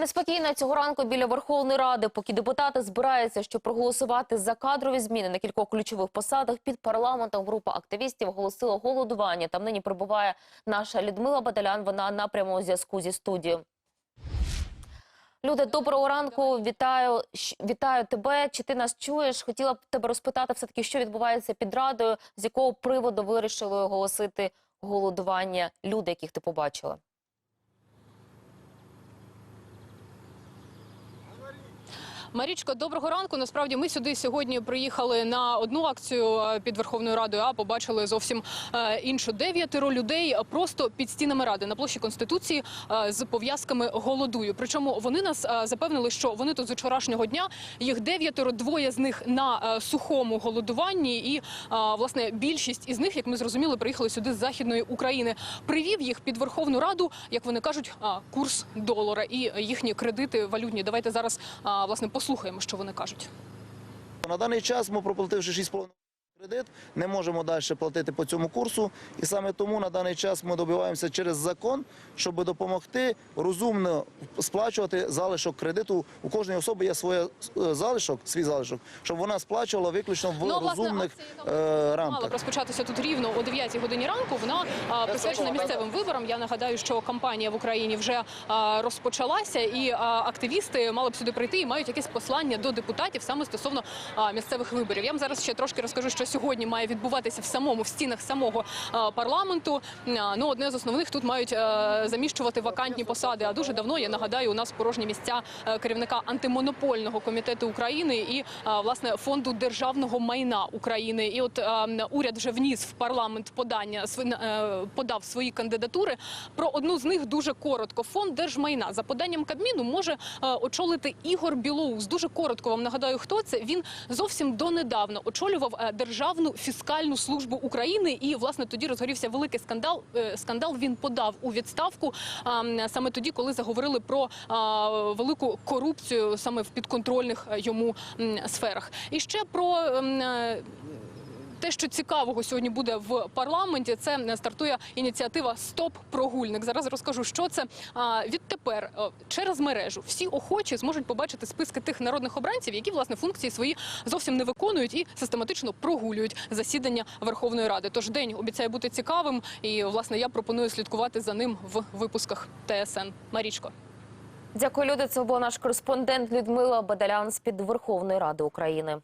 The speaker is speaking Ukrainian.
Неспокійно цього ранку біля Верховної Ради, поки депутати збираються, щоб проголосувати за кадрові зміни на кількох ключових посадах під парламентом. Група активістів оголосила голодування. Там нині перебуває наша Людмила Бадалян. Вона на прямому зв'язку зі студією. Люди, доброго ранку. Вітаю, вітаю тебе. Чи ти нас чуєш? Хотіла б тебе розпитати, все таки, що відбувається під радою, з якого приводу вирішили оголосити голодування люди, яких ти побачила? Марічко, доброго ранку. Насправді ми сюди сьогодні приїхали на одну акцію е, під Верховною Радою, а побачили зовсім е, іншу. Дев'ятеро людей просто під стінами ради на площі конституції е, з пов'язками голодую. Причому вони нас запевнили, що вони тут з вчорашнього дня. Їх дев'ятеро, двоє з них на сухому голодуванні, і власне більшість із них, як ми зрозуміли, приїхали сюди з західної України. Привів їх під Верховну Раду, як вони кажуть, курс долара і їхні кредити валютні. Давайте зараз власне послухаємо, що вони кажуть. На даний час ми, проплативши 6,5 кредит, не можемо далі платити по цьому курсу. І саме тому на даний час ми добиваємося через закон, щоб допомогти розумно сплачувати залишок кредиту. У кожної особи є своє е, залишок, свій залишок, щоб вона сплачувала виключно в Ну, власне, розумних е, рамках. б розпочатися тут рівно о 9 годині ранку. Вона а, присвячена місцевим виборам. Я нагадаю, що кампанія в Україні вже а, розпочалася, і а, активісти мали б сюди прийти і мають якесь послання до депутатів саме стосовно а, місцевих виборів. Я вам зараз ще трошки розкажу, що сьогодні має відбуватися в самому в стінах самого парламенту. Ну одне з основних тут мають заміщувати вакантні посади. А дуже давно я нагадаю, у нас порожні місця е, керівника антимонопольного комітету України і власне фонду державного майна України. І от уряд вже вніс в парламент подання е, подав свої кандидатури. Про одну з них дуже коротко. Фонд держмайна за поданням Кабміну може е, очолити Ігор Білоус. Дуже коротко вам нагадаю, хто це. Він зовсім донедавна очолював е, Державну фіскальну службу України. І власне тоді розгорівся великий скандал. Е, Скандал він подав у відставку саме тоді, коли заговорили про велику корупцію саме в підконтрольних е, йому сферах. І ще про. Те, що цікавого сьогодні буде в парламенті, це е, стартує ініціатива Стоп прогульник. Зараз розкажу, що це. Відтепер е, через мережу всі охочі зможуть побачити списки тих народних обранців, які власне функції свої зовсім не виконують і систематично прогулюють засідання Верховної Ради. Тож день обіцяє бути цікавим, і власне я пропоную слідкувати за ним в випусках ТСН. Марічко. Дякую, люди. Це був наш кореспондент Людмила Бадалян з під Верховної Ради України.